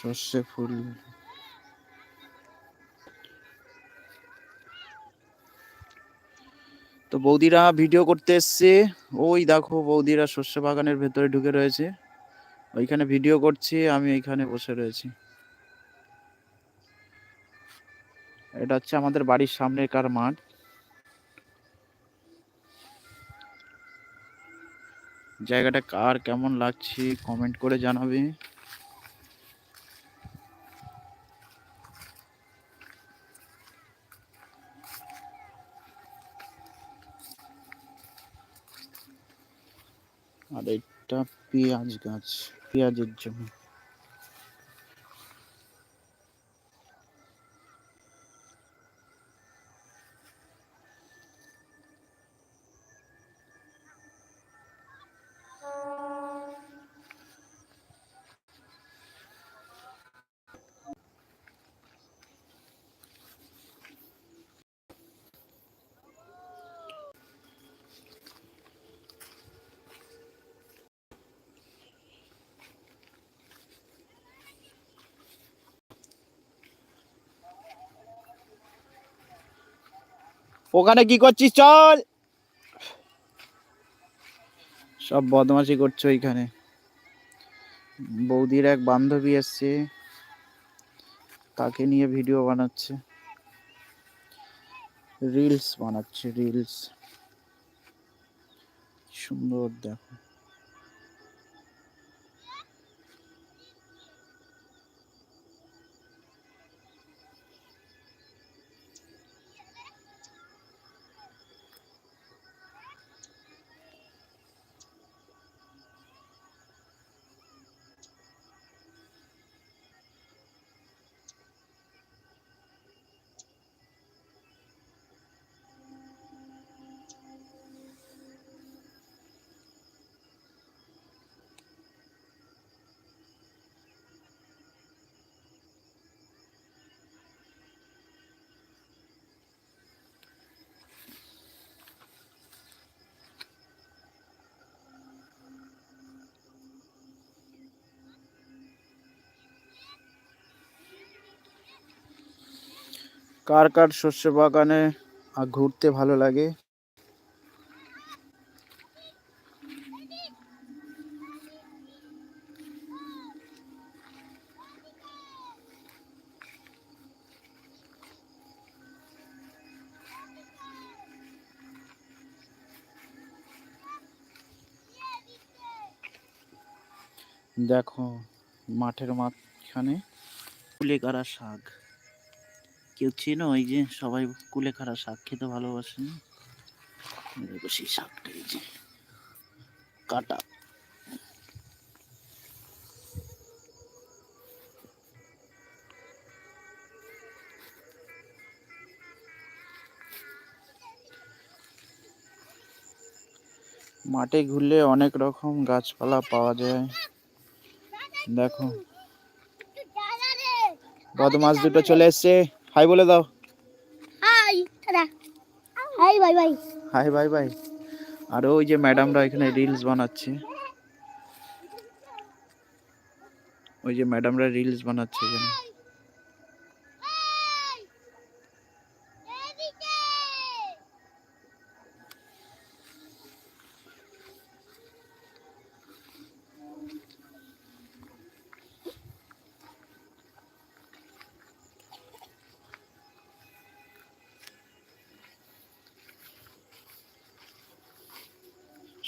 সর্ষে ফুল। তো বৌদিরা ভিডিও করতে এসছে। ওই দেখো বৌদিরা শস্য বাগানের ভেতরে ঢুকে রয়েছে। ওইখানে ভিডিও করছি, আমি এইখানে বসে রয়েছি। এটা হচ্ছে আমাদের বাড়ির সামনেকার মাঠ। জায়গাটা কার, কেমন লাগছে কমেন্ট করে জানাবে। আর এটা পেঁয়াজ গাছ পেঁয়াজের জমি। ওখানে কি করছিস চল। সব বদমাশি করছ ওইখানে। বৌদির এক বান্ধবী এসছে, তাকে নিয়ে ভিডিও বানাচ্ছে। রিলস বানাচ্ছে রিলস সুন্দর দেখো। কার কার শস্য বাগানে ঘুরতে ভালো লাগে? দেখো মাঠের মাঝখানে কুলেকারা শাক। কেউ চেনো ওই যে সবাই কুলেখাড়া শাক খেতে ভালোবাসেন দেখো সেই শাকটা এই যে কাটা। মাঠে ঘুরলে অনেক রকম গাছপালা পাওয়া যায়। দেখো। বদমাস দুটো চলে এসছে। হাই বলে দাও। হাই দাদা hi bye bye. Hi bye bye. আর ওই যে ম্যাডামরা এখানে রিলস বানাচ্ছে। ওই যে ম্যাডামরা রিলস বানাচ্ছে এখানে।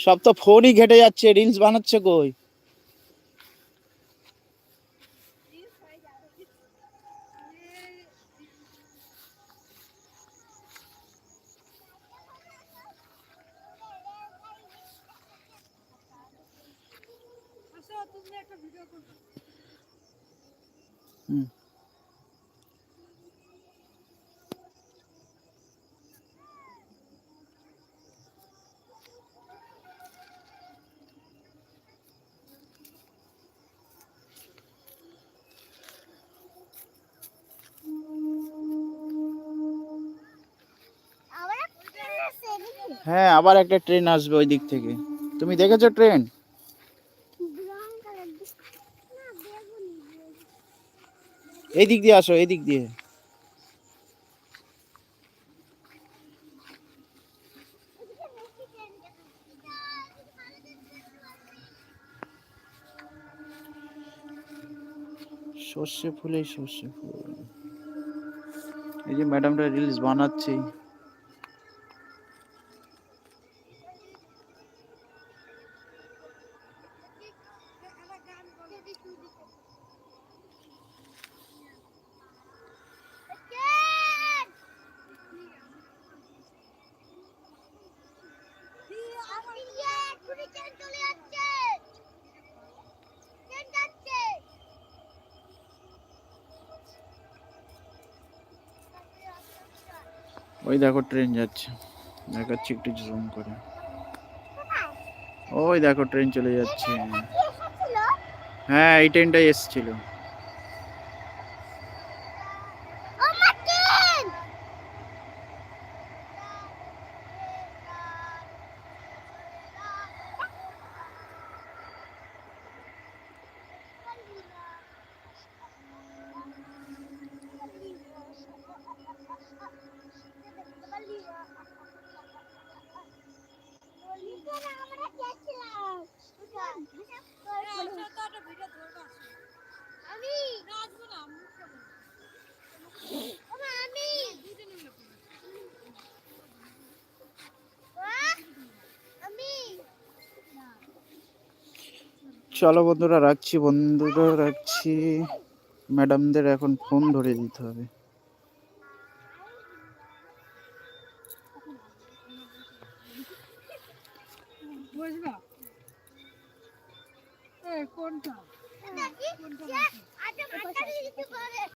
সব তো ফোনই ঘেটে যাচ্ছে রিলস বানাচ্ছে কই হুম। হ্যাঁ আবার একটা ট্রেন আসবে ওই দিক থেকে। তুমি দেখেছ ট্রেন এই দিক দিয়ে আসো এই দিক দিয়ে। সর্ষে ফুলে সর্ষে ফুল। এই যে ম্যাডামটা রিলস বানাচ্ছে চলে যাচ্ছে ট্রেন যাচ্ছে ওই দেখো ট্রেন যাচ্ছে। দেখাচ্ছি একটু জুম করে। ওই দেখো ট্রেন চলে যাচ্ছে। হ্যাঁ এই ট্রেনটাই এসেছিল। চলো বন্ধুরা রাখছি বন্ধুরা রাখছি। ম্যাডামদের এখন ফোন ধরে দিতে হবে। বসবা? কোনটা? কোনটা